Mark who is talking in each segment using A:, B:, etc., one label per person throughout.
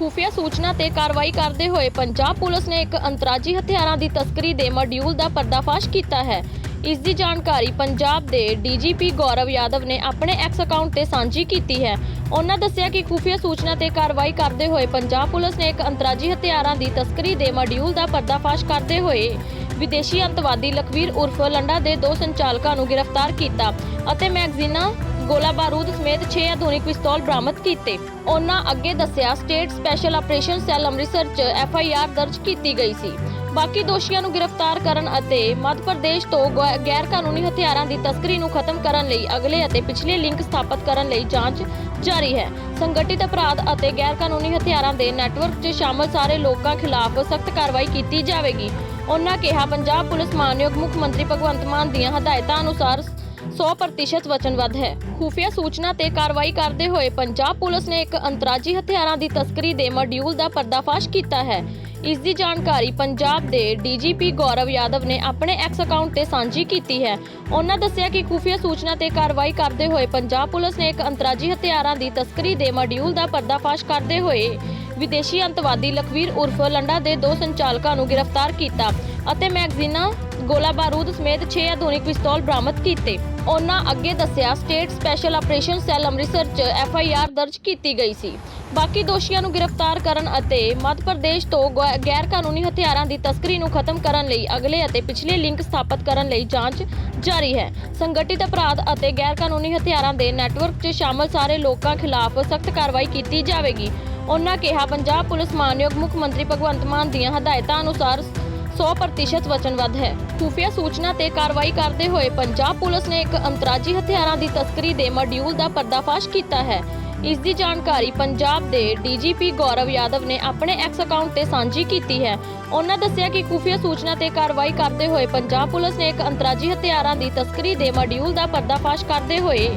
A: ਖੁਫੀਆ ਸੂਚਨਾ ਤੇ ਕਾਰਵਾਈ ਕਰਦੇ ਹੋਏ ਪੰਜਾਬ ਪੁਲਿਸ ਨੇ ਇੱਕ ਅੰਤਰਾਜੀ ਹਥਿਆਰਾਂ ਦੀ ਤਸਕਰੀ ਦੇ ਮੋਡਿਊਲ ਦਾ ਪਰਦਾਫਾਸ਼ ਕੀਤਾ ਹੈ। ਇਸ ਦੀ ਜਾਣਕਾਰੀ ਪੰਜਾਬ ਦੇ ਡੀਜੀਪੀ ਗੌਰਵ ਯਾਦਵ ਨੇ ਆਪਣੇ ਐਕਸ ਅਕਾਊਂਟ ਤੇ ਸਾਂਝੀ ਕੀਤੀ ਹੈ। ਉਹਨਾਂ ਦੱਸਿਆ ਕਿ ਖੁਫੀਆ ਸੂਚਨਾ ਤੇ ਕਾਰਵਾਈ ਕਰਦੇ ਹੋਏ ਪੰਜਾਬ ਪੁਲਿਸ ਨੇ ਇੱਕ ਅੰਤਰਾਜੀ ਹਥਿਆਰਾਂ ਦੀ ਤਸਕਰੀ ਦੇ ਮੋਡਿਊਲ ਦਾ ਪਰਦਾਫਾਸ਼ ਕਰਦੇ ਹੋਏ ਵਿਦੇਸ਼ੀ ਅੰਤਵਾਦੀ ਲਖਵੀਰ ਉਰਫ ਲੰਡਾ ਦੇ ਦੋ ਸੰਚਾਲਕਾਂ ਨੂੰ ਗ੍ਰਿਫਤਾਰ ਕੀਤਾ ਅਤੇ ਮੈਗਜ਼ੀਨਾਂ ਗੋਲਾ ਬਾਰੂਦ ਸਮੇਤ 6 ਆਧੁਨਿਕ ਪਿਸਤੌਲ ਬਰਾਮਦ ਕੀਤੇ। ਉਹਨਾਂ ਅੱਗੇ ਦੱਸਿਆ, state special operation cell Amritsar 'ਚ ਐਫ ਆਈ ਆਰ ਦਰਜ ਕੀਤੀ ਗਈ ਸੀ। ਬਾਕੀ ਦੋਸ਼ੀਆਂ ਨੂੰ ਗ੍ਰਿਫਤਾਰ ਕਰਨ ਅਤੇ ਮੱਧ ਪ੍ਰਦੇਸ਼ ਤੋਂ ਗੈਰ ਕਾਨੂੰਨੀ ਹਥਿਆਰਾਂ ਦੀ ਤਸਕਰੀ ਨੂੰ ਖਤਮ ਕਰਨ ਲਈ ਅਗਲੇ ਅਤੇ ਪਿਛਲੇ ਲਿੰਕ ਸਥਾਪਿਤ ਕਰਨ ਲਈ ਜਾਂਚ ਜਾਰੀ ਹੈ। ਸੰਗਠਿਤ ਅਪਰਾਧ ਅਤੇ ਗੈਰ ਕਾਨੂੰਨੀ ਹਥਿਆਰਾਂ ਦੇ ਨੈਟਵਰਕ 'ਚ ਸ਼ਾਮਲ ਸਾਰੇ ਲੋਕਾਂ ਖਿਲਾਫ ਸਖਤ ਕਾਰਵਾਈ ਕੀਤੀ ਜਾਵੇਗੀ। ਉਹਨਾਂ ਕਿਹਾ, ਪੰਜਾਬ ਪੁਲਿਸ ਮਾਨਯੋਗ ਮੁੱਖ ਮੰਤਰੀ ਭਗਵੰਤ ਮਾਨ ਦੀਆਂ ਹਦਾਇਤਾਂ ਅਨੁਸਾਰ 100% ਵਚਨਬੱਧ ਹੈ। ਖੂਫੀਆ ਸੂਚਨਾ ਤੇ ਕਾਰਵਾਈ ਕਰਦੇ ਹੋਏ ਪੰਜਾਬ ਪੁਲਿਸ ਨੇ ਇੱਕ ਅੰਤਰਾਜੀ ਹਥਿਆਰਾਂ ਦੀ ਤਸਕਰੀ ਦੇ ਮੋਡਿਊਲ ਦਾ ਪਰਦਾਫਾਸ਼ ਕੀਤਾ ਹੈ। ਇਸ ਦੀ ਜਾਣਕਾਰੀ ਪੰਜਾਬ ਦੇ ਡੀਜੀਪੀ ਗੌਰਵ ਯਾਦਵ ਨੇ ਆਪਣੇ ਐਕਸ ਅਕਾਊਂਟ ਤੇ ਸਾਂਝੀ ਕੀਤੀ ਹੈ। ਉਹਨਾਂ ਦੱਸਿਆ ਕਿ ਖੂਫੀਆ ਸੂਚਨਾ ਤੇ ਕਾਰਵਾਈ ਕਰਦੇ ਹੋਏ ਪੰਜਾਬ ਪੁਲਿਸ ਨੇ ਇੱਕ ਅੰਤਰਾਜੀ ਹਥਿਆਰਾਂ ਦੀ ਤਸਕਰੀ ਦੇ ਮੋਡਿਊਲ ਦਾ ਪਰਦਾਫਾਸ਼ ਕਰਦੇ ਹੋਏ ਵਿਦੇਸ਼ੀ ਅੰਤਵਾਦੀ ਲਖਵੀਰ ਉਰਫ ਲੰਡਾ ਦੇ ਦੋ ਸੰਚਾਲਕਾਂ ਨੂੰ ਗ੍ਰਿਫਤਾਰ ਕੀਤਾ ਅਤੇ ਮੈਗਜ਼ੀਨਾਂ, ਗੋਲਾ ਬਾਰੂਦ ਸਮੇਤ 6 ਆਧੁਨਿਕ ਪਿਸਤੌਲ ਬਰਾਮਦ ਕੀਤੇ। ਉਹਨਾਂ ਅੱਗੇ ਦੱਸਿਆ, state special operation cell Amritsar 'ਚ ਐਫ ਆਈ ਆਰ ਦਰਜ ਕੀਤੀ ਗਈ ਸੀ। ਬਾਕੀ ਦੋਸ਼ੀਆਂ ਨੂੰ ਗ੍ਰਿਫਤਾਰ ਕਰਨ ਅਤੇ ਮੱਧ ਪ੍ਰਦੇਸ਼ ਤੋਂ ਗੈ- ਗੈਰ ਕਾਨੂੰਨੀ ਹਥਿਆਰਾਂ ਦੀ ਤਸਕਰੀ ਨੂੰ ਖਤਮ ਕਰਨ ਲਈ ਅਗਲੇ ਅਤੇ ਪਿਛਲੇ ਲਿੰਕ ਸਥਾਪਿਤ ਕਰਨ ਲਈ ਜਾਂਚ ਜਾਰੀ ਹੈ। ਸੰਗਠਿਤ ਅਪਰਾਧ ਅਤੇ ਗੈਰ ਕਾਨੂੰਨੀ ਹਥਿਆਰਾਂ ਦੇ ਨੈਟਵਰਕ 'ਚ ਸ਼ਾਮਲ ਸਾਰੇ ਲੋਕਾਂ ਖਿਲਾਫ ਸਖਤ ਕਾਰਵਾਈ ਕੀਤੀ ਜਾਵੇਗੀ। ਉਹਨਾਂ ਕਿਹਾ, ਪੰਜਾਬ ਪੁਲਿਸ ਮਾਨਯੋਗ ਮੁੱਖ ਮੰਤਰੀ ਭਗਵੰਤ ਮਾਨ ਦੀਆਂ ਹਦਾਇਤਾਂ ਅਨੁਸਾਰ 100% ਵਚਨਬੱਧ ਹੈ। ਖੂਫੀਆ ਸੂਚਨਾ ਤੇ ਕਾਰਵਾਈ ਕਰਦੇ ਹੋਏ ਪੰਜਾਬ ਪੁਲਿਸ ਨੇ ਇੱਕ ਅੰਤਰਾਜੀ ਹਥਿਆਰਾਂ ਦੀ ਤਸਕਰੀ ਦੇ ਮੋਡਿਊਲ ਦਾ ਪਰਦਾਫਾਸ਼ ਕੀਤਾ ਹੈ। ਇਸ ਦੀ ਜਾਣਕਾਰੀ ਪੰਜਾਬ ਦੇ ਡੀਜੀਪੀ ਗੌਰਵ ਯਾਦਵ ਨੇ ਆਪਣੇ ਐਕਸ ਅਕਾਊਂਟ ਤੇ ਸਾਂਝੀ ਕੀਤੀ ਹੈ। ਉਹਨਾਂ ਦੱਸਿਆ ਕਿ ਖੂਫੀਆ ਸੂਚਨਾ ਤੇ ਕਾਰਵਾਈ ਕਰਦੇ ਹੋਏ ਪੰਜਾਬ ਪੁਲਿਸ ਨੇ ਇੱਕ ਅੰਤਰਰਾਜੀ ਹਥਿਆਰਾਂ ਦੀ ਤਸਕਰੀ ਦੇ ਮੋਡਿਊਲ ਦਾ ਪਰਦਾਫਾਸ਼ ਕਰਦੇ ਹੋਏ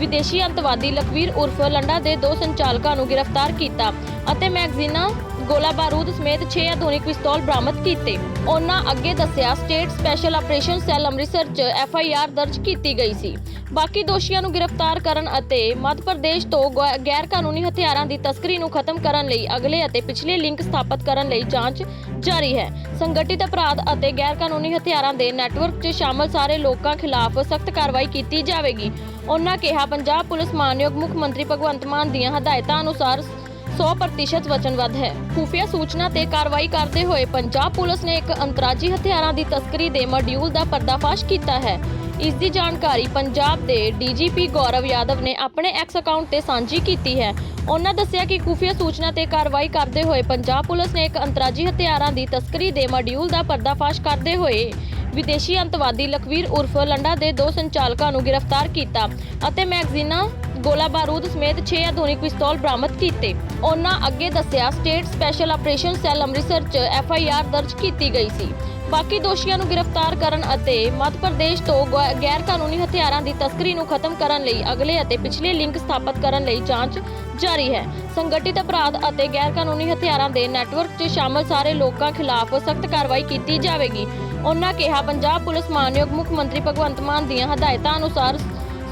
A: ਵਿਦੇਸ਼ੀ ਅੰਤਵਾਦੀ ਲਖਵੀਰ ਉਰਫ ਲੰਡਾ ਦੇ ਦੋ ਸੰਚਾਲਕਾਂ ਨੂੰ ਗ੍ਰਿਫਤਾਰ ਕੀਤਾ ਅਤੇ ਮੈਗਜ਼ੀਨਾਂ ਗੋਲਾ ਬਾਰੂਦ ਸਮੇਤ 6 ਆਧੁਨਿਕ ਪਿਸਤੌਲ ਬਰਾਮਦ ਕੀਤੇ। ਉਹਨਾਂ ਅੱਗੇ ਦੱਸਿਆ, state special operation cell Amritsar 'ਚ ਐਫ ਆਈ ਆਰ ਦਰਜ ਕੀਤੀ ਗਈ ਸੀ। ਬਾਕੀ ਦੋਸ਼ੀਆਂ ਨੂੰ ਗ੍ਰਿਫਤਾਰ ਕਰਨ ਅਤੇ ਮੱਧ ਪ੍ਰਦੇਸ਼ ਤੋਂ ਗੈਰ ਕਾਨੂੰਨੀ ਹਥਿਆਰਾਂ ਦੀ ਤਸਕਰੀ ਨੂੰ ਖਤਮ ਕਰਨ ਲਈ ਅਗਲੇ ਅਤੇ ਪਿਛਲੇ ਲਿੰਕ ਸਥਾਪਤ ਕਰਨ ਲਈ ਜਾਂਚ ਜਾਰੀ ਹੈ। ਸੰਗਠਿਤ ਅਪਰਾਧ ਅਤੇ ਗੈਰ ਕਾਨੂੰਨੀ ਹਥਿਆਰਾਂ ਦੇ ਨੈਟਵਰਕ 'ਚ ਸ਼ਾਮਲ ਸਾਰੇ ਲੋਕਾਂ ਖਿਲਾਫ ਸਖਤ ਕਾਰਵਾਈ ਕੀਤੀ ਜਾਵੇਗੀ। ਉਹਨਾਂ ਕਿਹਾ, ਪੰਜਾਬ ਪੁਲਿਸ ਮਾਨਯੋਗ ਮੁੱਖ ਮੰਤਰੀ ਭਗਵੰਤ ਮਾਨ ਦੀਆਂ ਹਦਾਇਤਾਂ ਅਨੁਸਾਰ 100% ਵਚਨਬੱਧ ਹੈ। ਖੂਫੀਆ ਸੂਚਨਾ ਤੇ ਕਾਰਵਾਈ ਕਰਦੇ ਹੋਏ ਪੰਜਾਬ ਪੁਲਿਸ ਨੇ ਇੱਕ ਅੰਤਰਰਾਜੀ ਹਥਿਆਰਾਂ ਦੀ ਤਸਕਰੀ ਦੇ ਮੋਡਿਊਲ ਦਾ ਪਰਦਾਫਾਸ਼ ਕੀਤਾ ਹੈ। ਇਸ ਦੀ ਜਾਣਕਾਰੀ ਪੰਜਾਬ ਦੇ ਡੀਜੀਪੀ ਗੌਰਵ ਯਾਦਵ ਨੇ ਆਪਣੇ ਐਕਸ ਅਕਾਊਂਟ ਤੇ ਸਾਂਝੀ ਕੀਤੀ ਹੈ। ਉਹਨਾਂ ਦੱਸਿਆ ਕਿ ਖੁਫੀਆ ਸੂਚਨਾ ਤੇ ਕਾਰਵਾਈ ਕਰਦੇ ਹੋਏ ਪੰਜਾਬ ਪੁਲਿਸ ਨੇ ਇੱਕ ਅੰਤਰਰਾਜੀ ਹਥਿਆਰਾਂ ਦੀ ਤਸਕਰੀ ਦੇ ਮੋਡਿਊਲ ਦਾ ਪਰਦਾਫਾਸ਼ ਕਰਦੇ ਹੋਏ ਵਿਦੇਸ਼ੀ ਅੰਤਵਾਦੀ ਲਖਵੀਰ ਉਰਫ ਲੰਡਾ ਦੇ ਦੋ ਸੰਚਾਲਕਾਂ ਨੂੰ ਗ੍ਰਿਫਤਾਰ ਕੀਤਾ ਅਤੇ ਮੈਗਜ਼ੀਨਾਂ ਗੋਲਾ ਬਾਰੂਦ ਸਮੇਤ 6 ਆਧੁਨਿਕ ਪਿਸਤੌਲ ਬਰਾਮਦ ਕੀਤੇ। ਉਹਨਾਂ ਅੱਗੇ ਦੱਸਿਆ, state special operation cell Amritsar 'ਚ ਐਫ ਆਈ ਆਰ ਦਰਜ ਕੀਤੀ ਗਈ ਸੀ। ਬਾਕੀ ਦੋਸ਼ੀਆਂ ਨੂੰ ਗ੍ਰਿਫਤਾਰ ਕਰਨ ਅਤੇ ਮੱਧ ਪ੍ਰਦੇਸ਼ ਤੋਂ ਗੈਰ ਕਾਨੂੰਨੀ ਹਥਿਆਰਾਂ ਦੀ ਤਸਕਰੀ ਨੂੰ ਖਤਮ ਕਰਨ ਲਈ ਅਗਲੇ ਅਤੇ ਪਿਛਲੇ ਲਿੰਕ ਸਥਾਪਤ ਕਰਨ ਲਈ ਜਾਂਚ ਜਾਰੀ ਹੈ। ਸੰਗਠਿਤ ਅਪਰਾਧ ਅਤੇ ਗੈਰ ਕਾਨੂੰਨੀ ਹਥਿਆਰਾਂ ਦੇ ਨੈਟਵਰਕ 'ਚ ਸ਼ਾਮਲ ਸਾਰੇ ਲੋਕਾਂ ਖਿਲਾਫ ਸਖਤ ਕਾਰਵਾਈ ਕੀਤੀ ਜਾਵੇਗੀ। ਉਹਨਾਂ ਕਿਹਾ, ਪੰਜਾਬ ਪੁਲਿਸ ਮਾਨਯੋਗ ਮੁੱਖ ਮੰਤਰੀ ਭਗਵੰਤ ਮਾਨ ਦੀਆਂ ਹਦਾਇਤਾਂ ਅਨੁਸਾਰ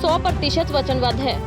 A: 100% ਵਚਨਬੱਧ ਹੈ।